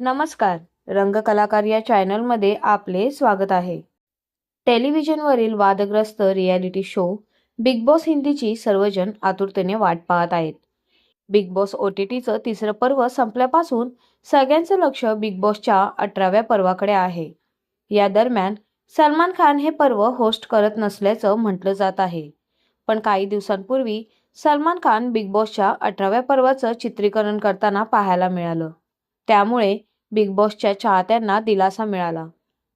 नमस्कार. रंगकलाकार या चॅनलमध्ये आपले स्वागत आहे. टेलिव्हिजनवरील वादग्रस्त रियालिटी शो बिग बॉस हिंदीची सर्वजण आतुरतेने वाट पाहत आहेत. बिग बॉस ओ टी टीचं तिसरं पर्व संपल्यापासून सगळ्यांचं लक्ष बिग बॉसच्या अठराव्या पर्वाकडे आहे. या दरम्यान सलमान खान हे पर्व होस्ट करत नसल्याचं म्हटलं जात आहे. पण काही दिवसांपूर्वी सलमान खान बिग बॉसच्या अठराव्या पर्वाचं चित्रीकरण करताना पाहायला मिळालं. त्यामुळे बिग बॉसच्या चाहत्यांना दिलासा मिळाला.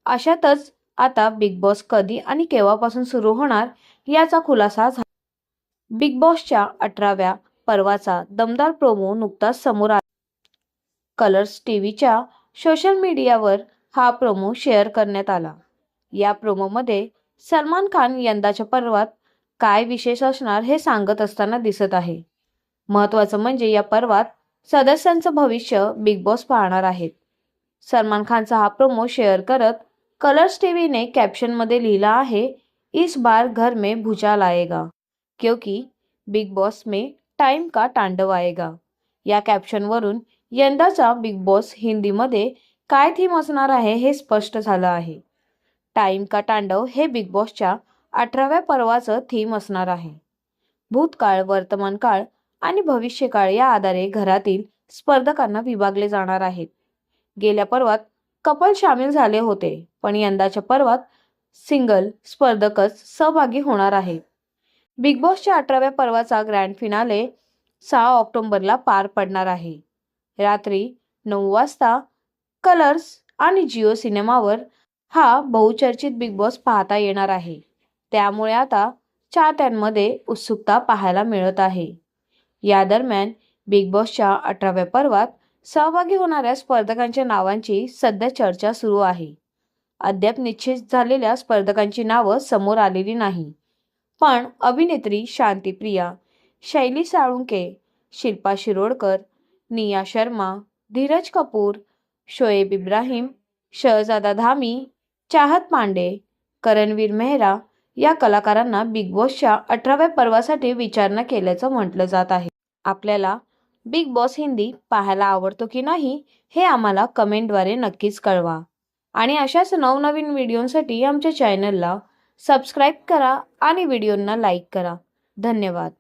अशातच आता बिग बॉस कधी आणि केव्हापासून सुरू होणार याचा खुलासा झाला. बिग बॉसच्या अठराव्या पर्वाचा दमदार प्रोमो नुकताच समोर आला. कलर्स टीव्हीच्या सोशल मीडियावर हा प्रोमो शेअर करण्यात आला. या प्रोमोमध्ये सलमान खान यंदाच्या पर्वात काय विशेष असणार हे सांगत असताना दिसत आहे. महत्त्वाचं म्हणजे या पर्वात सदस्यांचं भविष्य बिग बॉस पाहणार आहेत. सलमान खानचा हा प्रोमो शेअर करत कलर्स टीव्हीने कॅप्शनमध्ये लिहिला आहे इस बार घर में भूचाल आएगा क्योंकि बिग बॉस में टाइम का तांडव आएगा. या कॅप्शनवरून यंदाचा बिग बॉस हिंदीमध्ये काय थीम असणार आहे हे स्पष्ट झालं आहे. टाइम का तांडव हे बिग बॉसच्या अठराव्या पर्वाचं थीम असणार आहे. भूतकाळ वर्तमान काळ आणि भविष्यकाळ या आधारे घरातील स्पर्धकांना विभागले जाणार आहेत. गेल्या पर्वात कपल सामील झाले होते पण यंदाच्या पर्वात सिंगल स्पर्धकच सहभागी होणार आहे. बिग बॉसच्या अठराव्या पर्वाचा ग्रँड फिनाले सहा ऑक्टोबरला पार पडणार आहे. रात्री नऊ वाजता कलर्स आणि जिओ सिनेमावर हा बहुचर्चित बिग बॉस पाहता येणार आहे. त्यामुळे आता चाहत्यांमध्ये उत्सुकता पाहायला मिळत आहे. या दरम्यान बिग बॉसच्या अठराव्या पर्वात सहभागी होणाऱ्या स्पर्धकांच्या नावांची सध्या चर्चा सुरू आहे. अद्याप निश्चित झालेल्या स्पर्धकांची नावं समोर आलेली नाही. पण अभिनेत्री शांतीप्रिया शैली साळुंके शिल्पा शिरोडकर निया शर्मा धीरज कपूर शोएब इब्राहिम शहजादा धामी चाहत पांडे करणवीर मेहरा या कलाकारांना बिग बॉसच्या अठराव्या पर्वासाठी विचारणा केल्याचं म्हटलं जात आहे. आपल्याला बिग बॉस हिंदी पाहायला आवडतो की नाही हे आम्हाला कमेंटद्वारे नक्कीच कळवा. आणि अशाच नवनवीन व्हिडिओंसाठी आमच्या चॅनलला सबस्क्राईब करा आणि व्हिडिओंना लाईक करा. धन्यवाद.